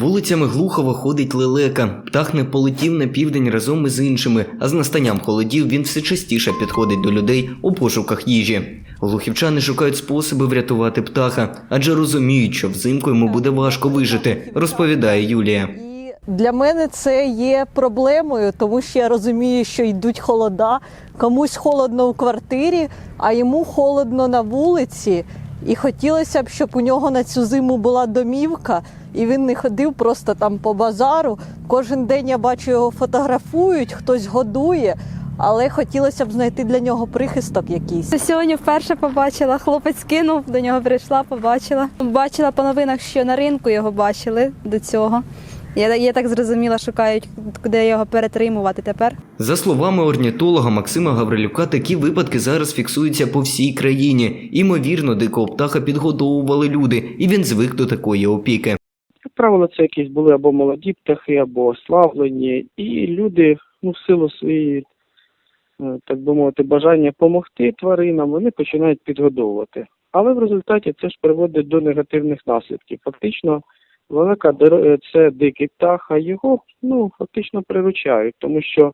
Вулицями Глухова ходить лелека. Птах не полетів на південь разом із іншими, а з настанням холодів він все частіше підходить до людей у пошуках їжі. Глухівчани шукають способи врятувати птаха, адже розуміють, що взимку йому буде важко вижити, розповідає Юлія. Для мене це є проблемою, тому що я розумію, що йдуть холода. Комусь холодно в квартирі, а йому холодно на вулиці. І хотілося б, щоб у нього на цю зиму була домівка, і він не ходив просто там по базару. Кожен день я бачу його фотографують, хтось годує, але хотілося б знайти для нього прихисток якийсь. Сьогодні вперше побачила, хлопець кинув, до нього прийшла, побачила. Бачила по новинах, що на ринку його бачили до цього. Я, я так зрозуміла, шукають, де його перетримувати тепер. За словами орнітолога Максима Гаврилюка, такі випадки зараз фіксуються по всій країні. Імовірно, дикого птаха підгодовували люди, і він звик до такої опіки. Правило, це якісь були або молоді птахи, або ослаблені, і люди, ну, в силу своєї, е, так би мовити, бажання допомогти тваринам, вони починають підгодовувати. Але в результаті це ж приводить до негативних наслідків. Фактично, велика е, це дикий птах, а його ну, фактично приручають, тому що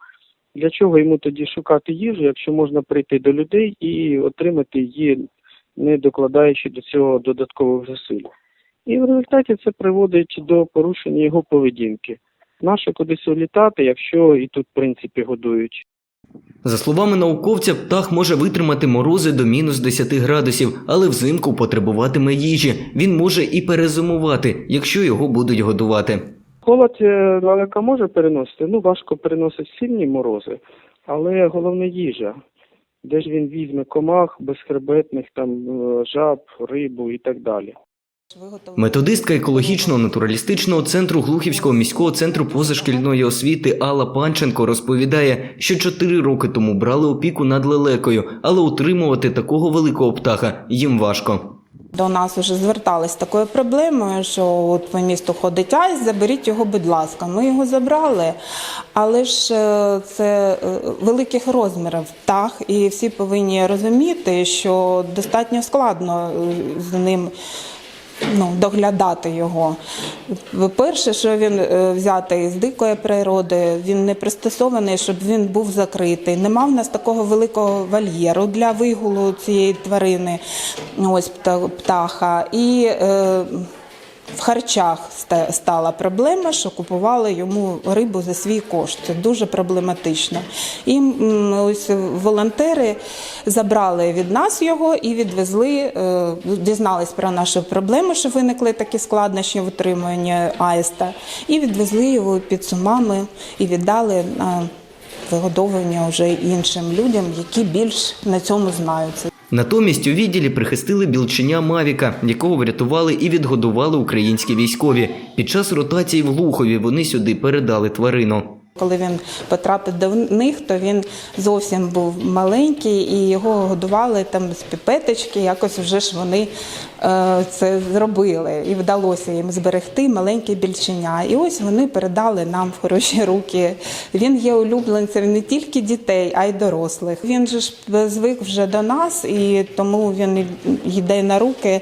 для чого йому тоді шукати їжу, якщо можна прийти до людей і отримати її, не докладаючи до цього додаткових зусиль. І в результаті це приводить до порушення його поведінки. Нащо кудись улітати, якщо і тут, в принципі, годують. За словами науковця, птах може витримати морози до мінус 10 градусів, але взимку потребуватиме їжі. Він може і перезимувати, якщо його будуть годувати. Холод е, лелека може переносити, ну важко переносить сильні морози, але головне їжа. Де ж він візьме комах, безхребетних, там е, жаб, рибу і так далі. Методистка екологічно-натуралістичного центру Глухівського міського центру позашкільної освіти Алла Панченко розповідає, що чотири роки тому брали опіку над лелекою, але утримувати такого великого птаха їм важко. До нас вже звертались з такою проблемою, що от по місту ходить айс, заберіть його, будь ласка. Ми його забрали, але ж е, це е, великих розмірів птах, і всі повинні розуміти, що достатньо складно е, з ним. Ну, доглядати його. Перше, що він е, взятий з дикої природи, він не пристосований, щоб він був закритий. Нема в нас такого великого вольєру для вигулу цієї тварини, ось птаха. І е, в харчах стала проблема, що купували йому рибу за свій кошт. Це дуже проблематично. І ось волонтери забрали від нас його і відвезли, е, дізнались про нашу проблему, що виникли такі складнощі в утриманні аїста, і відвезли його під сумами і віддали на вигодовування вже іншим людям, які більш на цьому знаються. Натомість у відділі прихистили білченя Мавіка, якого врятували і відгодували українські військові. Під час ротації в Глухові вони сюди передали тварину. Коли він потрапив до них, то він зовсім був маленький і його годували там з піпеточки. Якось вже ж вони е, це зробили, і вдалося їм зберегти маленьке більченя. І ось вони передали нам в хороші руки. Він є улюбленцем не тільки дітей, а й дорослих. Він же ж звик вже до нас, і тому він йде на руки.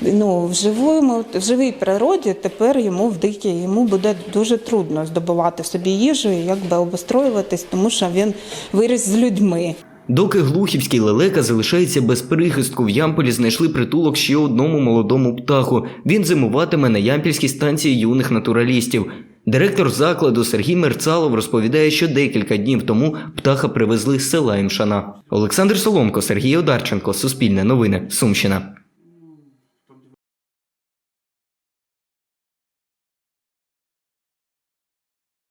Ну, в живому, в живій природі тепер йому в дикій йому буде дуже трудно здобувати собі їжу і якби обустроюватись, тому що він виріс з людьми. Доки глухівський лелека залишається без прихистку, в Ямполі знайшли притулок ще одному молодому птаху. Він зимуватиме на Ямпільській станції юних натуралістів. Директор закладу Сергій Мерцалов розповідає, що декілька днів тому птаха привезли з села Імшана. Олександр Соломко, Сергій Одарченко, Суспільне новини, Сумщина.